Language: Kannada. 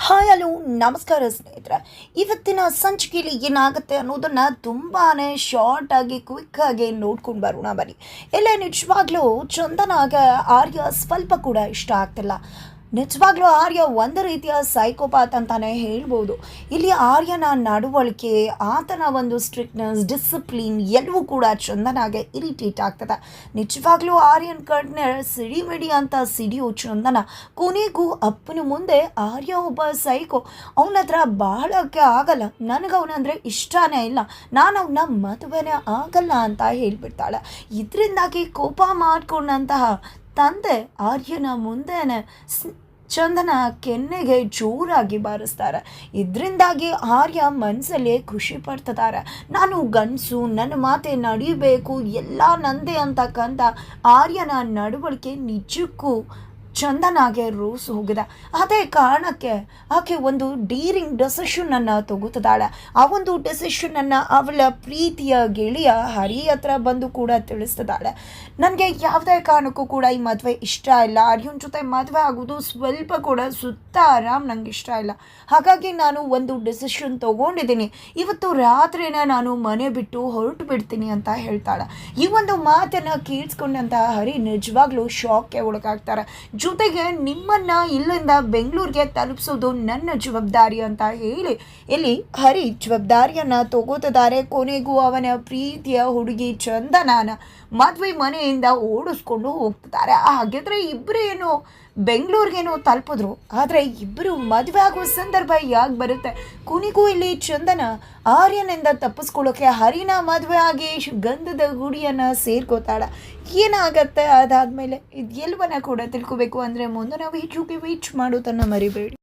ಹಾಯ್, ಹಲೋ, ನಮಸ್ಕಾರ ಸ್ನೇಹಿತರೆ. ಇವತ್ತಿನ ಸಂಚಿಕೆಯಲ್ಲಿ ಏನಾಗುತ್ತೆ ಅನ್ನೋದನ್ನು ತುಂಬಾ ಶಾರ್ಟಾಗಿ ಕ್ವಿಕ್ಕಾಗಿ ನೋಡ್ಕೊಂಡು ಬರೋಣ, ಬನ್ನಿ. ಎಲ್ಲ ನಿಜವಾಗ್ಲೂ ಚಂದನಾಗ ಆರ್ಯ ಸ್ವಲ್ಪ ಕೂಡ ಇಷ್ಟ ಆಗ್ತಿಲ್ಲ. ನಿಜವಾಗ್ಲೂ ಆರ್ಯ ಒಂದು ರೀತಿಯ ಸೈಕೋಪಾತ್ ಅಂತಾನೆ ಹೇಳ್ಬೋದು. ಇಲ್ಲಿ ಆರ್ಯನ ನಡವಳಿಕೆ, ಆತನ ಒಂದು ಸ್ಟ್ರಿಕ್ಟ್ನೆಸ್ ಡಿಸಿಪ್ಲಿನ್ ಎಲ್ಲವೂ ಕೂಡ ಚಂದನಾಗೆ ಇರಿಟೇಟ್ ಆಗ್ತದೆ. ನಿಜವಾಗ್ಲೂ ಆರ್ಯನ್ ಕಣ್ಣ ಸಿಡಿಮಿಡಿ ಅಂತ ಸಿಡಿಯೋ ಚಂದನ. ಕೊನೆಗೂ ಅಪ್ಪನ ಮುಂದೆ ಆರ್ಯ ಒಬ್ಬ ಸೈಕೋ ಅವನ ಹತ್ರ ಬಾಳಕ್ಕೆ ಆಗಲ್ಲ. ನನಗೆ ಅವನಂದ್ರೆ ಇಷ್ಟನೇ ಇಲ್ಲ. ನಾನು ಅವನ ಮದುವೆನೇ ಆಗಲ್ಲ ಅಂತ ಹೇಳ್ಬಿಡ್ತಾಳೆ. ಇದರಿಂದಾಗಿ ಕೋಪ ಮಾಡ್ಕೊಂಡಂತಹ ತಂದೆ ಆರ್ಯನ ಮುಂದೆನೆ ಚಂದನ ಕೆನ್ನೆಗೆ ಜೋರಾಗಿ ಬಾರಿಸ್ತಾರೆ. ಇದರಿಂದಾಗಿ ಆರ್ಯ ಮನಸ್ಸಲ್ಲಿ ಖುಷಿ ಪಡ್ತಿದ್ದಾರೆ. ನಾನು ಗಂಡಸು, ನನ್ನ ಮಾತೆ ನಡಿಬೇಕು, ಎಲ್ಲ ನಂದೆ ಅಂತಕ್ಕಂಥ ಆರ್ಯನ ನಡವಳಿಕೆ ನಿಜಕ್ಕೂ ಚಂದನಾಗೆ ರೂಸ್ ಹೋಗಿದೆ. ಅದೇ ಕಾರಣಕ್ಕೆ ಆಕೆ ಒಂದು ಡೀರಿಂಗ್ ಡೆಸಿಷನನ್ನು ತಗೋತಿದ್ದಾಳೆ ಆ ಒಂದು ಡೆಸಿಷನನ್ನು ಅವಳ ಪ್ರೀತಿಯ ಗೆಳೆಯ ಹರಿ ಹತ್ರ ಬಂದು ಕೂಡ ತಿಳಿಸ್ತಿದ್ದಾಳೆ. ನನಗೆ ಯಾವುದೇ ಕಾರಣಕ್ಕೂ ಕೂಡ ಈ ಮದುವೆ ಇಷ್ಟ ಇಲ್ಲ. ಅರ್ಜುನ್ ಜೊತೆ ಮದುವೆ ಆಗೋದು ಸ್ವಲ್ಪ ಕೂಡ ಸುತ್ತ ಆರಾಮ್ ನಂಗೆ ಇಷ್ಟ ಇಲ್ಲ. ಹಾಗಾಗಿ ನಾನು ಒಂದು ಡೆಸಿಷನ್ ತಗೊಂಡಿದ್ದೀನಿ. ಇವತ್ತು ರಾತ್ರಿನೇ ನಾನು ಮನೆ ಬಿಟ್ಟು ಹೊರಟು ಬಿಡ್ತೀನಿ ಅಂತ ಹೇಳ್ತಾಳೆ. ಈ ಒಂದು ಮಾತನ್ನು ಕೇಳಿಸ್ಕೊಂಡಂತಹ ಹರಿ ನಿಜವಾಗ್ಲೂ ಶಾಕ್ಗೆ ಒಳಗಾಗ್ತಾರೆ. ಜೊತೆಗೆ ನಿಮ್ಮನ್ನ ಇಲ್ಲಿಂದ ಬೆಂಗಳೂರಿಗೆ ತಲುಪಿಸೋದು ನನ್ನ ಜವಾಬ್ದಾರಿ ಅಂತ ಹೇಳಿ. ಇಲ್ಲಿ ಹರಿ ಜವಾಬ್ದಾರಿಯನ್ನ ತಗೋತಿದ್ದಾರೆ. ಕೊನೆಗೂ ಅವನ ಪ್ರೀತಿಯ ಹುಡುಗಿ ಚಂದನಾನ ಮದುವೆ ಮನೆಯಿಂದ ಓಡಿಸ್ಕೊಂಡು ಹೋಗ್ತಿದ್ದಾರೆ. ಹಾಗಿದ್ರೆ ಇಬ್ಬರು ಏನು ಬೆಂಗಳೂರಿಗೇನೋ ತಲುಪಿದ್ರು. ಆದರೆ ಇಬ್ಬರು ಮದುವೆ ಆಗೋ ಸಂದರ್ಭ ಯಾಕೆ ಬರುತ್ತೆ? ಕುನಿಗೂ ಇಲ್ಲಿ ಚಂದನ ಆರ್ಯನಿಂದ ತಪ್ಪಿಸ್ಕೊಳ್ಳೋಕೆ ಹರಿನ ಮದುವೆ ಆಗಿ ಗಂಧದ ಗುಡಿಯನ್ನು ಸೇರ್ಕೋತಾಳ. ಏನಾಗತ್ತೆ ಅದಾದಮೇಲೆ? ಇದು ಎಲ್ಲವನ್ನ ಕೂಡ ತಿಳ್ಕೊಬೇಕು. ಅಂದರೆ ಮುಂದೆ ನಾವು ಹೆಚ್ಚುಗೆ ವೀಚ್ ಮಾಡೋದನ್ನು ಮರಿಬೇಡಿ.